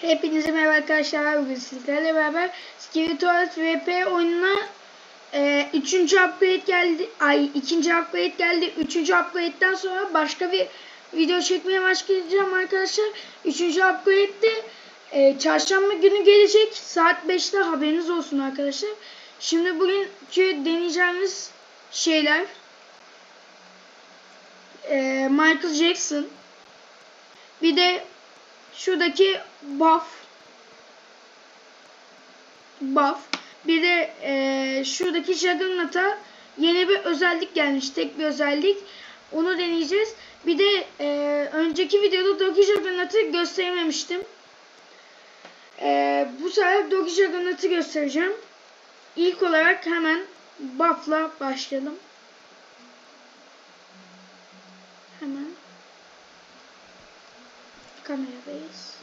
Hepinize merhaba arkadaşlar. Bugün sizlerle beraber Skiritorat VP oyununa e, üçüncü upgrade geldi. Ay ikinci upgrade geldi. Üçüncü upgrade'den sonra başka bir video çekmeye başlayacağım arkadaşlar. Üçüncü upgrade'de e, çarşamba günü gelecek. Saat 5'te haberiniz olsun arkadaşlar. Şimdi bugünkü deneyeceğimiz şeyler e, Michael Jackson bir de şuradaki buff buff bir de e, şuradaki Juggernaut'a yeni bir özellik gelmiş. Tek bir özellik. Onu deneyeceğiz. Bir de e, önceki videoda Doki Juggernaut'ı gösterememiştim. E, bu sefer Doki Juggernaut'ı göstereceğim. İlk olarak hemen buff'la başlayalım. soccer movies.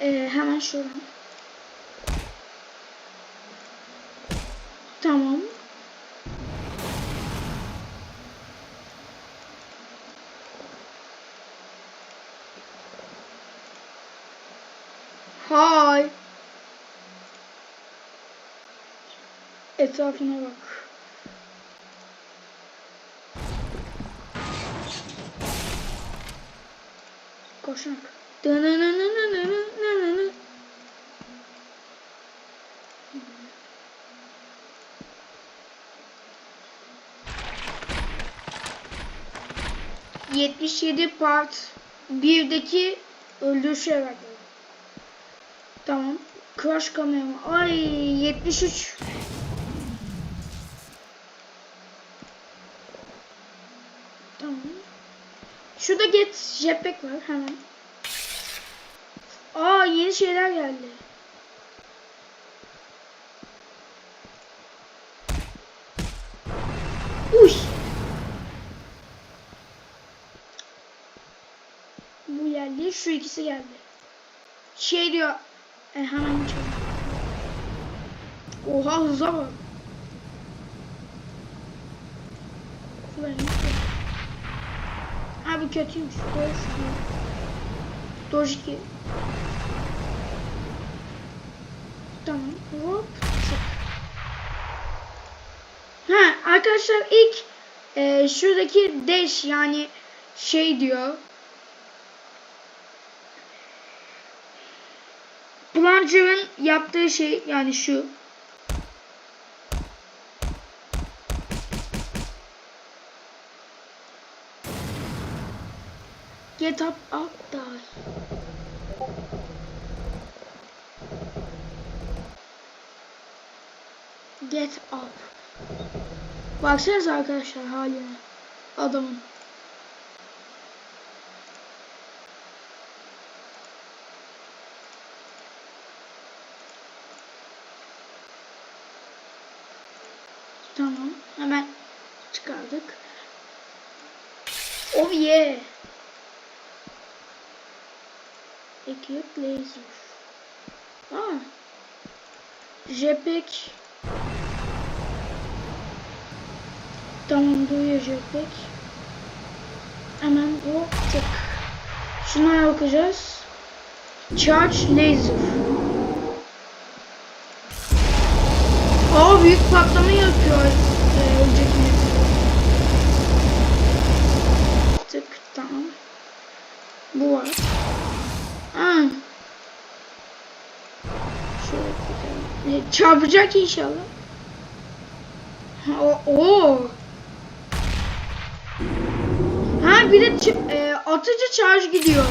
Ee, hemen şuradan. Tamam. Hi. Etrafına bak. Koşmak. Yetmiş yedi part birdeki öldürüşe verdim. Tamam. Crash kameramı. Ay 73. Şurada get jetpack var hemen. Aa yeni şeyler geldi. Uy. Bu geldi. Şu ikisi geldi. Şey diyor. E, hemen geçelim. Oha hıza bak. Ha bu kötüymüş. Doge. Doge. Tamam. Hop. Ha arkadaşlar ilk e, şuradaki dash yani şey diyor. Plunger'ın yaptığı şey yani şu. Get up, die. Get up. Baksanıza arkadaşlar haline. Adamın. Tamam. Hemen çıkardık. Oh yeah. Equip laser. Aa. Jetpack. Tamam duyuyor jetpack. Hemen o tık. Şuna bakacağız. Charge laser. Aa büyük patlama yapıyor. Ee, önceki Tık tamam. Bu var. Aa. Şöyle bakalım. E, çarpacak inşallah. O, o. Ha bir de e, atıcı şarj gidiyor.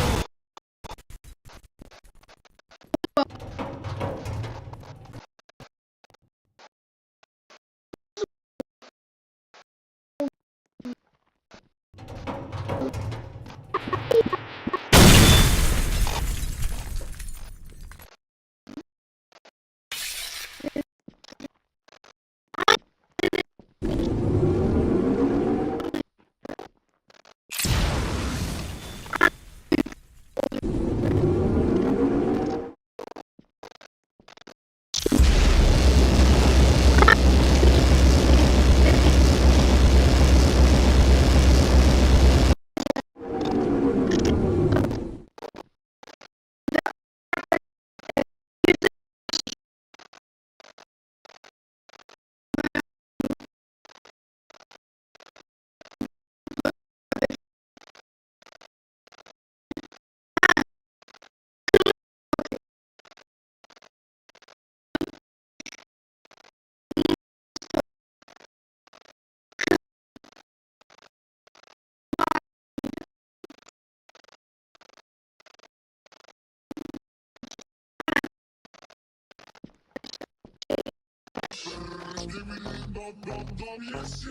Yes,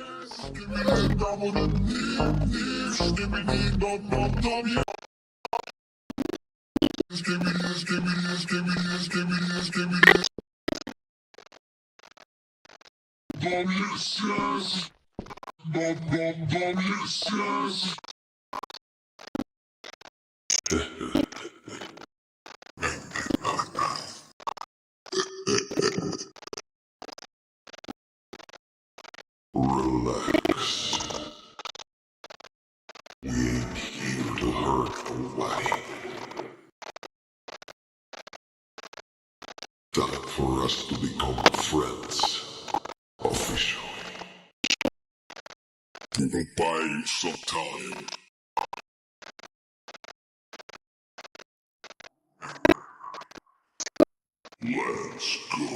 yes. Time for us to become friends. Officially. We will buy you some time. Let's go.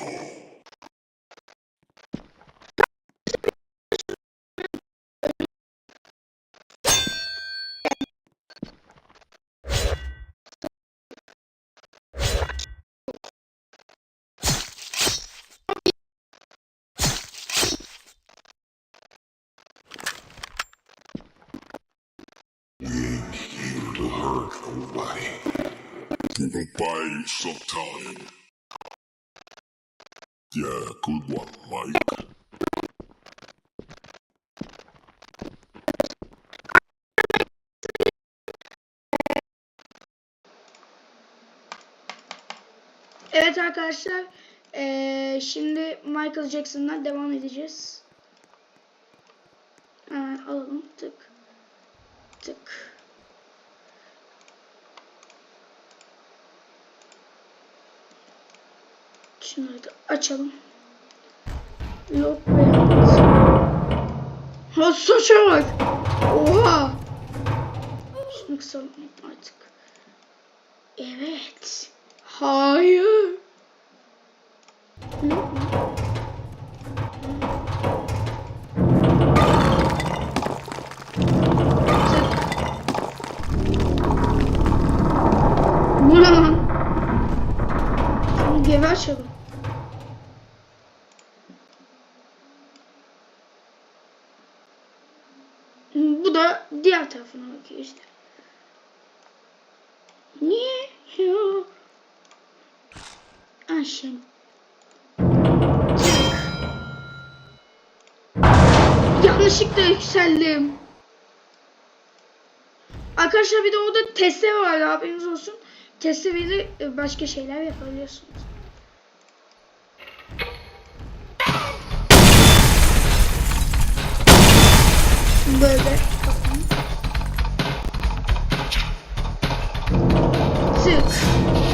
We ain't here to hurt nobody. We will buy some time. Yeah, good one, Mike. Evet arkadaşlar. eee, şimdi Michael Jackson'dan devam edeceğiz. Hemen alalım. Tık. Tık. Şunları da açalım. Yok be. Ha saça bak. Oha. Şunu kısalım artık. Evet. Hayır. Hı? Çabuk. Bu da diğer tarafına bakıyor işte. Niye? Ya. Aşağı. Yanlışlıkla yükseldim. Arkadaşlar bir de orada testere var haberiniz olsun. Testereyle e, başka şeyler yapabiliyorsunuz. Böyle kapağını. Tık. Tık.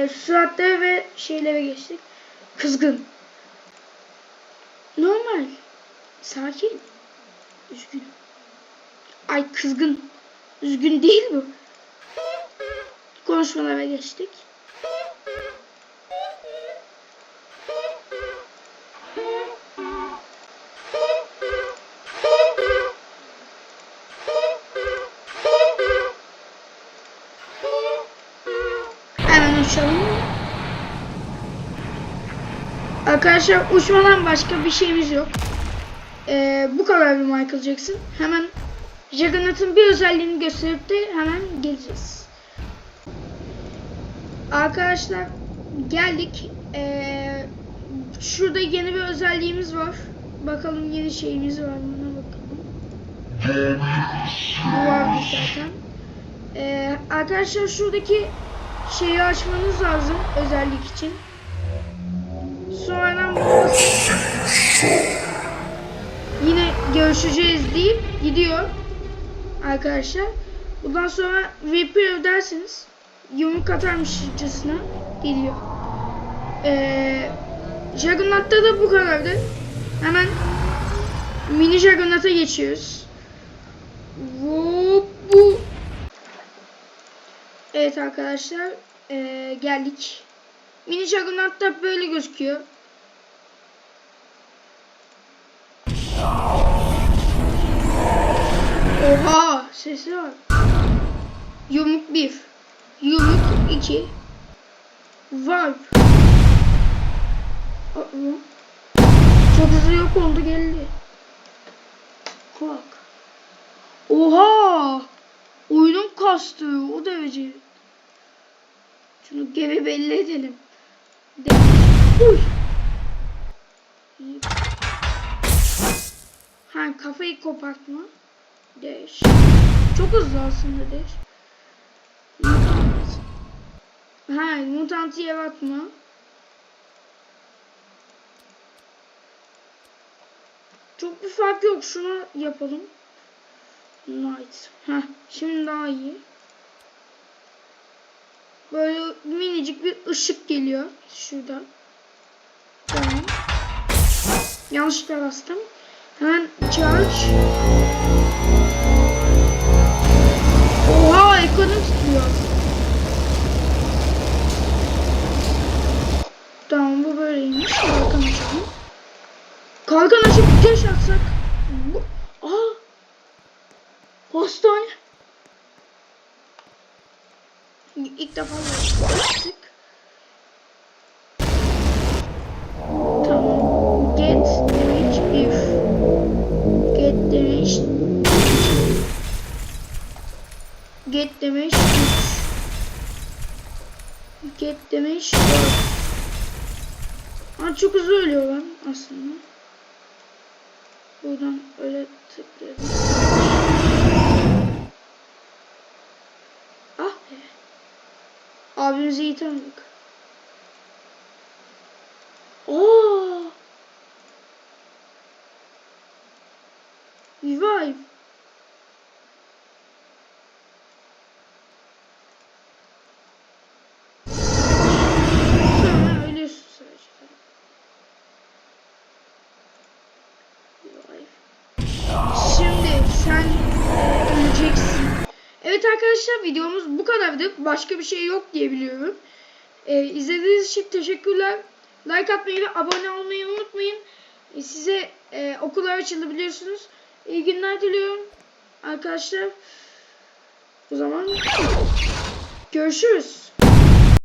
E, suratları ve şeylere geçtik. Kızgın. Normal. Sakin. Üzgün. Ay kızgın. Üzgün değil bu. Konuşmalara geçtik. Uçalım. Arkadaşlar uçmadan başka bir şeyimiz yok. Ee, bu kadar bir Michael Jackson. Hemen Juggernaut'un bir özelliğini gösterip de hemen geleceğiz. Arkadaşlar geldik. Ee, şurada yeni bir özelliğimiz var. Bakalım yeni şeyimiz var mı? Ona bakalım. Bu vardı zaten. Ee, arkadaşlar şuradaki şeyi açmanız lazım özellik için. Bunu yine görüşeceğiz deyip gidiyor arkadaşlar. Bundan sonra repair derseniz yumruk atarmışçasına geliyor. Ee, Juggernaut'ta da bu kadardı. Hemen Mini Juggernaut'a geçiyoruz. Hop, bu. Evet arkadaşlar. eee, geldik. Mini Juggernaut da böyle gözüküyor. Oha! Sesi var. Yumruk 1. Yumruk 2. Varp. Aa, Çok hızlı yok oldu geldi. Bak. Oha! Oyunun kastı o derece. Şunu geri belli edelim. De Uy. Ha kafayı kopartma. Deş. Çok hızlı aslında deş. Ha mutantı yere atma. Çok bir fark yok. Şunu yapalım. Light. Heh, şimdi daha iyi. Böyle minicik bir ışık geliyor. Şuradan. Tamam. Yanlışlıkla bastım. Hemen charge. Oha ekranım titriyor. Tamam bu böyleymiş. Kalkan açalım. Kalkan açıp geç atsak. Bu... Aa! Hastane. İlk defa yaptık. Tamam. Get damage if. Get damage. Get damage if. Get damage. Aa, çok hızlı ölüyor aslında. Buradan öyle tıklayalım. Ah be. Abimizi iyi tanıdık. Oo. Revive. Şimdi sen öleceksin. Evet arkadaşlar videomuz bu kadardı. Başka bir şey yok diye biliyorum. E, izlediğiniz için teşekkürler. Like atmayı ve abone olmayı unutmayın. E, size e, okullar açıldı biliyorsunuz. İyi günler diliyorum arkadaşlar. O zaman görüşürüz.